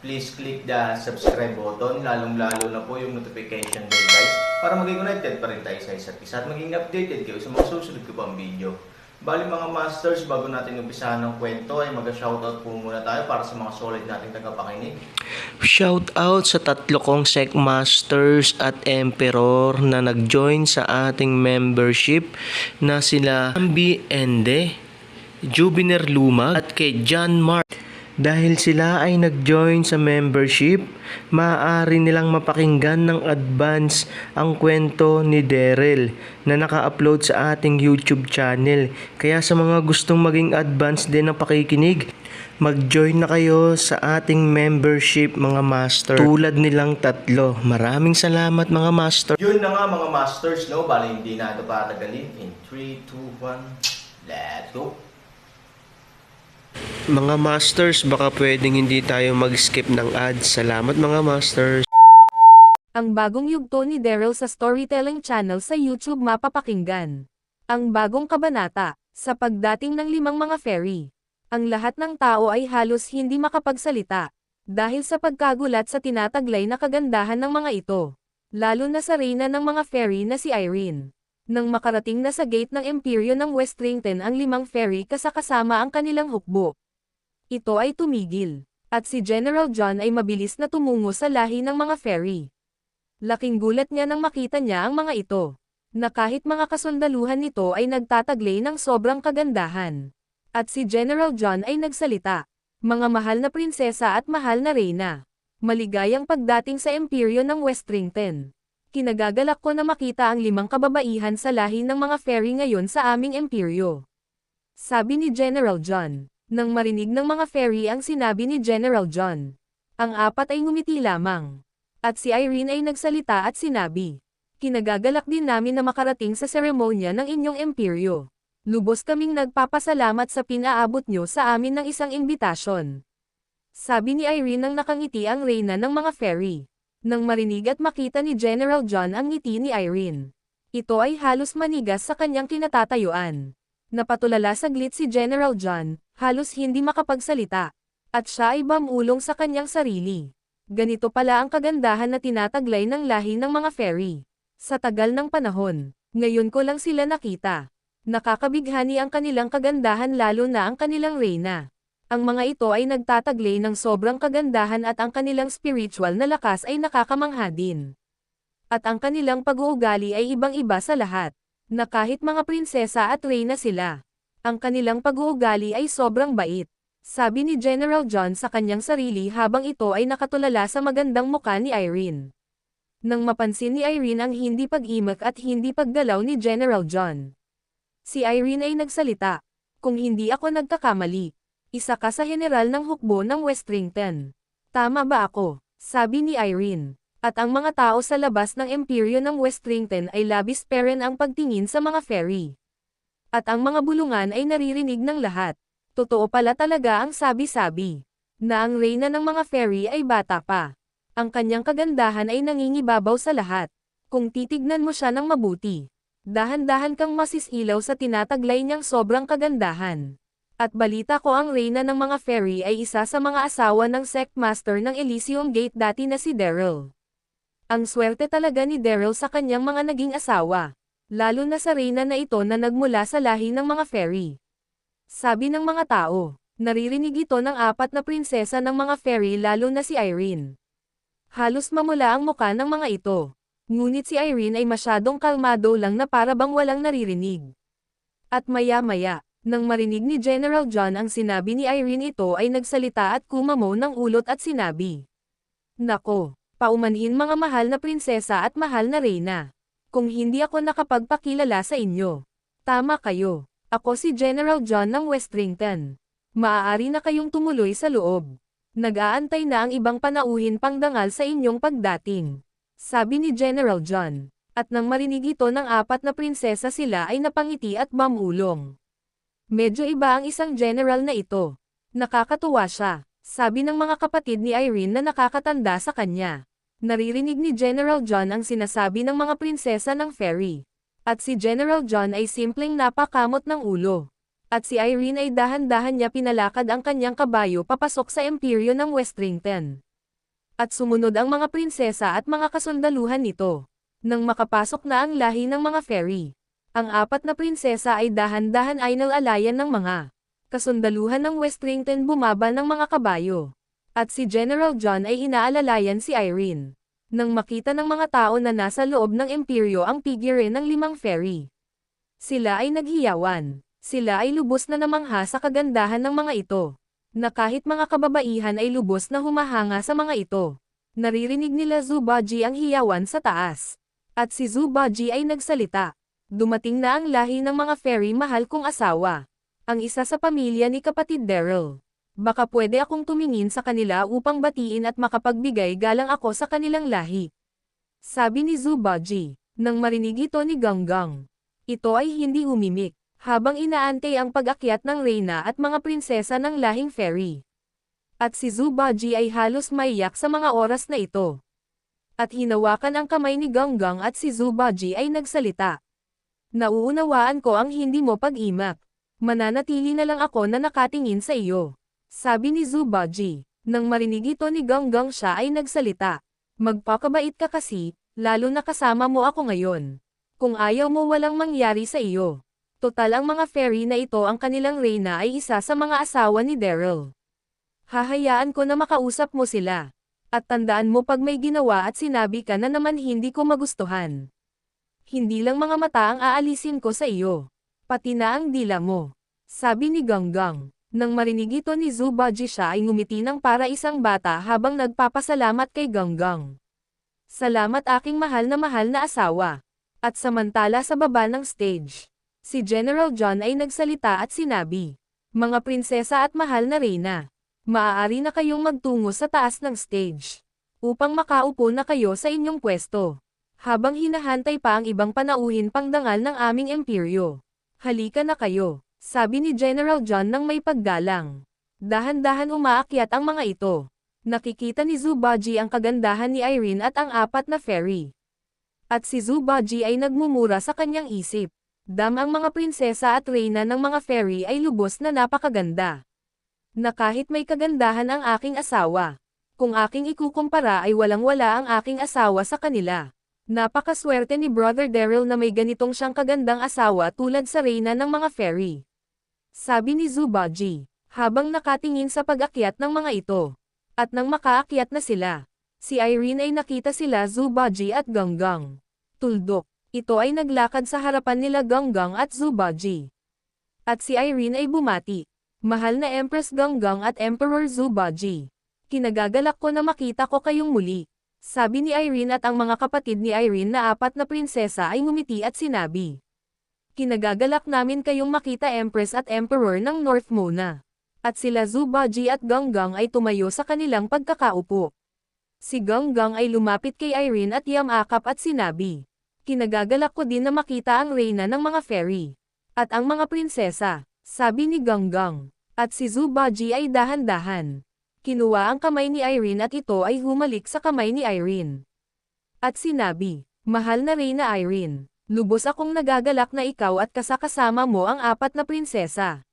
please click the subscribe button, lalong-lalo na po yung notification bell guys, para maging connected pa rin tayo sa isa't isa at maging updated kayo sa mga susunod ko pang video. Bali mga masters, bago natin umpisahan ng kwento ay mag-shoutout po muna tayo para sa mga solid nating tagapakinig. Shout out sa tatlo kong Sec Masters at Emperor na nag-join sa ating membership na sila Ambi Ende, Jubiner Lumag at kay John Mark. Dahil sila ay nag-join sa membership, maaari nilang mapakinggan ng advance ang kwento ni Daryl na naka-upload sa ating YouTube channel. Kaya sa mga gustong maging advance din ng pakikinig, mag-join na kayo sa ating membership mga master. Tulad nilang tatlo. Maraming salamat mga master. Yun na nga mga masters, no? Bali hindi na ito patagalin. In 3, 2, 1, let's go! Mga masters, baka pwedeng hindi tayo mag-skip ng ads. Salamat mga masters. Ang bagong yugto ni Daryl sa Storytelling Channel sa YouTube mapapakinggan. Ang bagong kabanata, sa pagdating ng limang mga fairy. Ang lahat ng tao ay halos hindi makapagsalita, dahil sa pagkagulat sa tinataglay na kagandahan ng mga ito. Lalo na sa reyna ng mga fairy na si Irene. Nang makarating na sa gate ng Imperyo ng Westrington ang limang fairy kasakasama ang kanilang hukbo. Ito ay tumigil, at si General John ay mabilis na tumungo sa lahi ng mga fairy. Laking gulat niya nang makita niya ang mga ito, na kahit mga kasundaluhan nito ay nagtataglay ng sobrang kagandahan. At si General John ay nagsalita, mga mahal na prinsesa at mahal na reyna. Maligayang pagdating sa imperyo ng Westrington. Kinagagalak ko na makita ang limang kababaihan sa lahi ng mga fairy ngayon sa aming imperyo. Sabi ni General John. Nang marinig ng mga fairy ang sinabi ni General John. Ang apat ay ngumiti lamang. At si Irene ay nagsalita at sinabi. Kinagagalak din namin na makarating sa seremonya ng inyong imperyo. Lubos kaming nagpapasalamat sa pinaabot nyo sa amin ng isang imbitasyon. Sabi ni Irene nang nakangiti ang reyna ng mga fairy. Nang marinig at makita ni General John ang ngiti ni Irene. Ito ay halos manigas sa kanyang kinatatayuan. Napatulala saglit si General John, halos hindi makapagsalita. At siya ay bamulong sa kanyang sarili. Ganito pala ang kagandahan na tinataglay ng lahi ng mga fairy. Sa tagal ng panahon, ngayon ko lang sila nakita. Nakakabighani ang kanilang kagandahan lalo na ang kanilang reyna. Ang mga ito ay nagtataglay ng sobrang kagandahan at ang kanilang spiritual na lakas ay nakakamangha din. At ang kanilang pag-uugali ay ibang-iba sa lahat, na kahit mga prinsesa at reyna sila. Ang kanilang pag-uugali ay sobrang bait. Sabi ni General John sa kanyang sarili habang ito ay nakatulala sa magandang muka ni Irene. Nang mapansin ni Irene ang hindi pag-imak at hindi paggalaw ni General John. Si Irene ay nagsalita, kung hindi ako nagkakamali, isa ka sa general ng hukbo ng Westrington. Tama ba ako? Sabi ni Irene. At ang mga tao sa labas ng imperyo ng Westrington ay labis peren ang pagtingin sa mga fairy. At ang mga bulungan ay naririnig ng lahat. Totoo pala talaga ang sabi-sabi. Na ang reyna ng mga fairy ay bata pa. Ang kanyang kagandahan ay nangingibabaw sa lahat. Kung titignan mo siya ng mabuti. Dahan-dahan kang masisilaw sa tinataglay niyang sobrang kagandahan. At balita ko ang reyna ng mga fairy ay isa sa mga asawa ng sect master ng Elysium Gate dati na si Daryl. Ang swerte talaga ni Daryl sa kanyang mga naging asawa. Lalo na sa reyna na ito na nagmula sa lahi ng mga fairy. Sabi ng mga tao, naririnig ito ng apat na prinsesa ng mga fairy lalo na si Irene. Halos mamula ang muka ng mga ito. Ngunit si Irene ay masyadong kalmado lang na para bang walang naririnig. At maya-maya, nang marinig ni General John ang sinabi ni Irene ito ay nagsalita at kumamo ng ulot at sinabi. Nako, paumanhin mga mahal na prinsesa at mahal na reyna. Kung hindi ako nakapagpakilala sa inyo. Tama kayo. Ako si General John ng Westrington. Maaari na kayong tumuloy sa loob. Nag-aantay na ang ibang panauhin pangdangal sa inyong pagdating. Sabi ni General John. At nang marinig ito ng apat na prinsesa sila ay napangiti at mamulong. Medyo iba ang isang general na ito. Nakakatuwa siya, sabi ng mga kapatid ni Irene na nakakatanda sa kanya. Naririnig ni General John ang sinasabi ng mga prinsesa ng fairy. At si General John ay simpleng napakamot ng ulo. At si Irene ay dahan-dahan niya pinalakad ang kanyang kabayo papasok sa imperyo ng Westrington. At sumunod ang mga prinsesa at mga kasundaluhan nito. Nang makapasok na ang lahi ng mga fairy. Ang apat na prinsesa ay dahan-dahan ay nalalayan ng mga kasundaluhan ng Westrington bumaba ng mga kabayo. At si General John ay inaalalayan si Irene. Nang makita ng mga tao na nasa loob ng imperyo ang figure ng limang fairy. Sila ay naghiyawan. Sila ay lubos na namangha sa kagandahan ng mga ito. Na kahit mga kababaihan ay lubos na humahanga sa mga ito. Naririnig nila Zubaji ang hiyawan sa taas. At si Zubaji ay nagsalita. Dumating na ang lahi ng mga fairy mahal kong asawa. Ang isa sa pamilya ni kapatid Daryl. Baka pwede akong tumingin sa kanila upang batiin at makapagbigay galang ako sa kanilang lahi. Sabi ni Zubaji, nang marinig ito ni Ganggang. Ito ay hindi umimik, habang inaantay ang pag-akyat ng reyna at mga prinsesa ng lahing fairy. At si Zubaji ay halos maiyak sa mga oras na ito. At hinawakan ang kamay ni Ganggang at si Zubaji ay nagsalita. Nauunawaan ko ang hindi mo pag-imak. Mananatili na lang ako na nakatingin sa iyo. Sabi ni Zubaji. Nang marinig ito ni Ganggang siya ay nagsalita. Magpakabait ka kasi, lalo na kasama mo ako ngayon. Kung ayaw mo walang mangyari sa iyo. Total ang mga fairy na ito ang kanilang reyna ay isa sa mga asawa ni Daryl. Hahayaan ko na makausap mo sila. At tandaan mo pag may ginawa at sinabi ka na naman hindi ko magustuhan. Hindi lang mga mata ang aalisin ko sa iyo. Pati na ang dila mo. Sabi ni Ganggang. Nang marinig ito ni Zubaji siya ay ngumiti ng para isang bata habang nagpapasalamat kay Ganggang. Salamat aking mahal na mahal na asawa. At samantala sa baba ng stage, si General John ay nagsalita at sinabi, Mga prinsesa at mahal na reyna, maaari na kayong magtungo sa taas ng stage, upang makaupo na kayo sa inyong pwesto. Habang hinahantay pa ang ibang panauhin pangdangal ng aming imperyo. Halika na kayo, sabi ni General John ng may paggalang. Dahan-dahan umaakyat ang mga ito. Nakikita ni Zubaji ang kagandahan ni Irene at ang apat na fairy. At si Zubaji ay nagmumura sa kanyang isip. Dam ang mga prinsesa at reyna ng mga fairy ay lubos na napakaganda. Na kahit may kagandahan ang aking asawa. Kung aking ikukumpara ay walang-wala ang aking asawa sa kanila. Napakaswerte ni Brother Daryl na may ganitong siyang kagandang asawa tulad sa reyna ng mga fairy. Sabi ni Zubaji, habang nakatingin sa pag-akyat ng mga ito. At nang makaakyat na sila, si Irene ay nakita sila Zubaji at Ganggang. Tuldok, ito ay naglakad sa harapan nila Ganggang at Zubaji. At si Irene ay bumati. Mahal na Empress Ganggang at Emperor Zubaji. Kinagagalak ko na makita ko kayong muli. Sabi ni Irene at ang mga kapatid ni Irene na apat na prinsesa ay ngumiti at sinabi. Kinagagalak namin kayong makita Empress at Emperor ng North Mona. At sila Zubaji at Ganggang ay tumayo sa kanilang pagkakaupo. Si Ganggang ay lumapit kay Irene at yamakap at sinabi. Kinagagalak ko din na makita ang reyna ng mga fairy. At ang mga prinsesa, sabi ni Ganggang. At si Zubaji ay dahan-dahan. Kinuha ang kamay ni Irene at ito ay humalik sa kamay ni Irene. At sinabi, Mahal na Reyna Irene, lubos akong nagagalak na ikaw at kasakasama mo ang apat na prinsesa.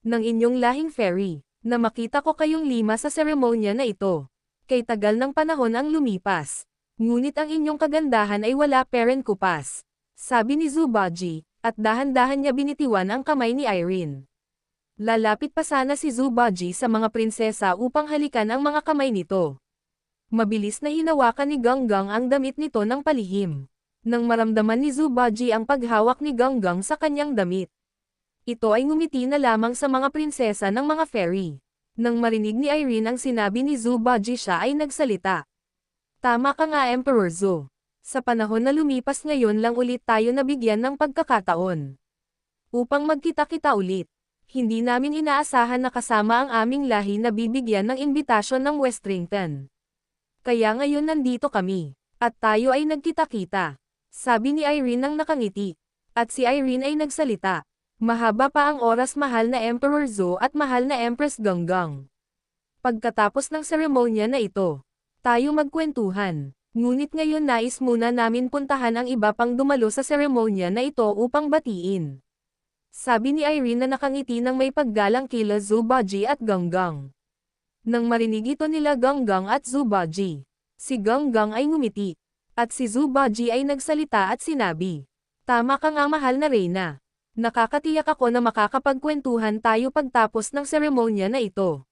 Ng inyong lahing fairy, na makita ko kayong lima sa seremonya na ito. Kay tagal ng panahon ang lumipas. Ngunit ang inyong kagandahan ay wala parent kupas. Sabi ni Zubaji, at dahan-dahan niya binitiwan ang kamay ni Irene. Lalapit pa sana si Zubaji sa mga prinsesa upang halikan ang mga kamay nito. Mabilis na hinawakan ni Ganggang ang damit nito ng palihim. Nang maramdaman ni Zubaji ang paghawak ni Ganggang sa kanyang damit. Ito ay ngumiti na lamang sa mga prinsesa ng mga fairy. Nang marinig ni Irene ang sinabi ni Zubaji siya ay nagsalita. Tama ka nga Emperor Zo. Sa panahon na lumipas ngayon lang ulit tayo nabigyan ng pagkakataon. Upang magkita-kita ulit. Hindi namin inaasahan na kasama ang aming lahi na bibigyan ng imbitasyon ng Westrington. Kaya ngayon nandito kami. At tayo ay nagkita-kita. Sabi ni Irene nang nakangiti. At si Irene ay nagsalita. Mahaba pa ang oras mahal na Emperor Zo at mahal na Empress Ganggang. Pagkatapos ng seremonya na ito, tayo magkwentuhan. Ngunit ngayon nais muna namin puntahan ang iba pang dumalo sa seremonya na ito upang batiin. Sabi ni Irene na nakangiti ng may paggalang kila Zubaji at Ganggang. Nang marinig ito nila Ganggang at Zubaji, si Ganggang ay ngumiti, at si Zubaji ay nagsalita at sinabi, Tama ka nga mahal na Reyna. Nakakatiyak ako na makakapagkwentuhan tayo pagtapos ng seremonya na ito.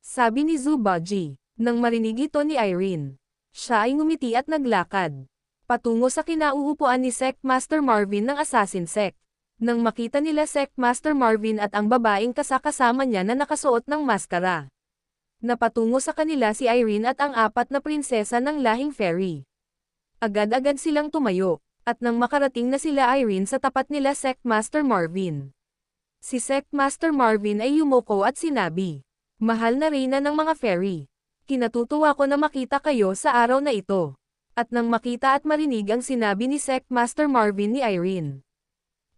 Sabi ni Zubaji, nang marinig ito ni Irene. Siya ay ngumiti at naglakad. Patungo sa kinauupuan ni Sect Master Marvin ng Assassin Sect. Nang makita nila Sect Master Marvin at ang babaeng kasakasama niya na nakasuot ng maskara. Napatungo sa kanila si Irene at ang apat na prinsesa ng lahing fairy. Agad-agad silang tumayo, at nang makarating na sila Irene sa tapat nila Sect Master Marvin. Si Sect Master Marvin ay yumuko at sinabi, Mahal na reyna ng mga fairy. Kinatutuwa ko na makita kayo sa araw na ito. At nang makita at marinig ang sinabi ni Sect Master Marvin ni Irene.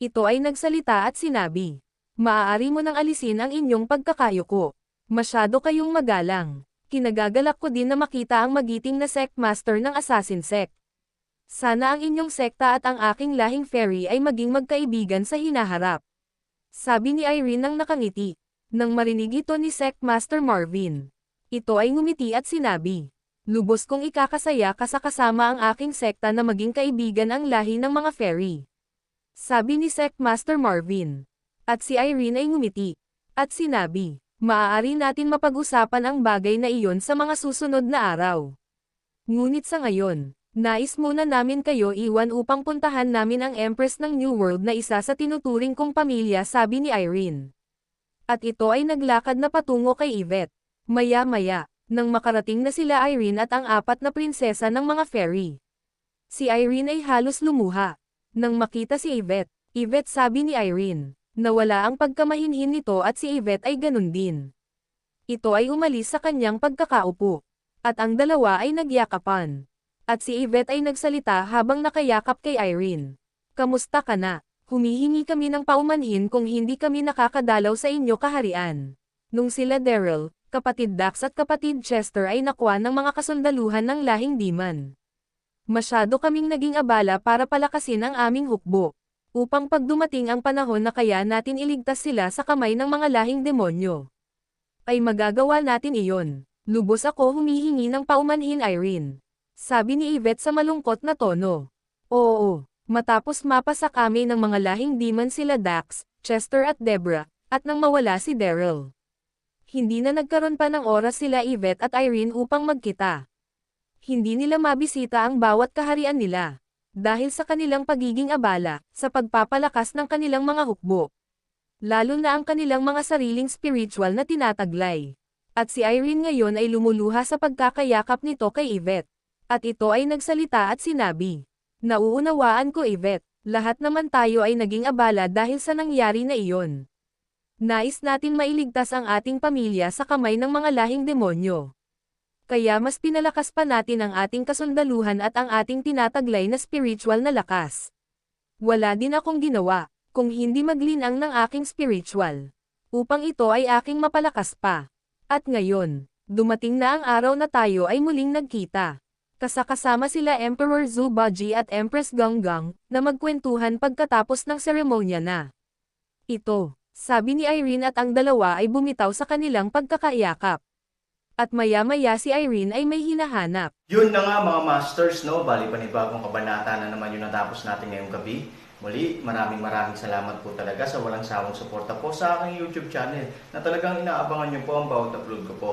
Ito ay nagsalita at sinabi, Maaari mo nang alisin ang inyong pagkakayuko. Masyado kayong magalang. Kinagagalak ko din na makita ang magiting na Sect Master ng Assassin Sect. Sana ang inyong sekta at ang aking lahing fairy ay maging magkaibigan sa hinaharap. Sabi ni Irene nang nakangiti. Nang marinig ito ni Sect Master Marvin. Ito ay ngumiti at sinabi. Lubos kong ikakasaya ka sa kasama ang aking sekta na maging kaibigan ang lahi ng mga fairy. Sabi ni Sect Master Marvin. At si Irene ay ngumiti. At sinabi, maaari natin mapag-usapan ang bagay na iyon sa mga susunod na araw. Ngunit sa ngayon, nais muna namin kayo iwan upang puntahan namin ang Empress ng New World na isa sa tinuturing kong pamilya sabi ni Irene. At ito ay naglakad na patungo kay Yvette. Maya-maya, nang makarating na sila Irene at ang apat na prinsesa ng mga fairy. Si Irene ay halos lumuha. Nang makita si Yvette, Yvette sabi ni Irene, nawala ang pagkamahinhin nito at si Yvette ay ganun din. Ito ay umalis sa kanyang pagkakaupo. At ang dalawa ay nagyakapan. At si Yvette ay nagsalita habang nakayakap kay Irene. Kamusta ka na? Humihingi kami ng paumanhin kung hindi kami nakakadalaw sa inyo kaharian. Nung sila Daryl, kapatid Dax at kapatid Chester ay nakuha ng mga kasundaluhan ng lahing Diman. Masyado kaming naging abala para palakasin ang aming hukbo. Upang pagdumating ang panahon na kaya natin iligtas sila sa kamay ng mga lahing demonyo. Ay magagawa natin iyon. Lubos ako humihingi ng paumanhin Irene. Sabi ni Yvette sa malungkot na tono. Oo, matapos mapasa kami ng mga lahing demon sila Dax, Chester at Debra, at nang mawala si Daryl. Hindi na nagkaroon pa ng oras sila Yvette at Irene upang magkita. Hindi nila mabisita ang bawat kaharian nila. Dahil sa kanilang pagiging abala, sa pagpapalakas ng kanilang mga hukbo. Lalo na ang kanilang mga sariling spiritual na tinataglay. At si Irene ngayon ay lumuluha sa pagkakayakap nito kay Yvette. At ito ay nagsalita at sinabi. Nauunawaan ko Yvette, lahat naman tayo ay naging abala dahil sa nangyari na iyon. Nais natin mailigtas ang ating pamilya sa kamay ng mga lahing demonyo. Kaya mas pinalakas pa natin ang ating kasundaluhan at ang ating tinataglay na spiritual na lakas. Wala din akong ginawa, kung hindi maglinang ng aking spiritual. Upang ito ay aking mapalakas pa. At ngayon, dumating na ang araw na tayo ay muling nagkita. Kasakasama sila Emperor Zubaji at Empress Ganggang, na magkwentuhan pagkatapos ng seremonya na. Ito, sabi ni Irene at ang dalawa ay bumitaw sa kanilang pagkakayakap. At maya-maya si Irene ay may hinahanap. Yun na nga mga masters, no? Bali panibagong kabanata na naman yung natapos natin ngayong gabi. Muli, maraming maraming salamat po talaga sa walang sawang suporta po sa aking YouTube channel na talagang inaabangan nyo po ang bawat upload ko po.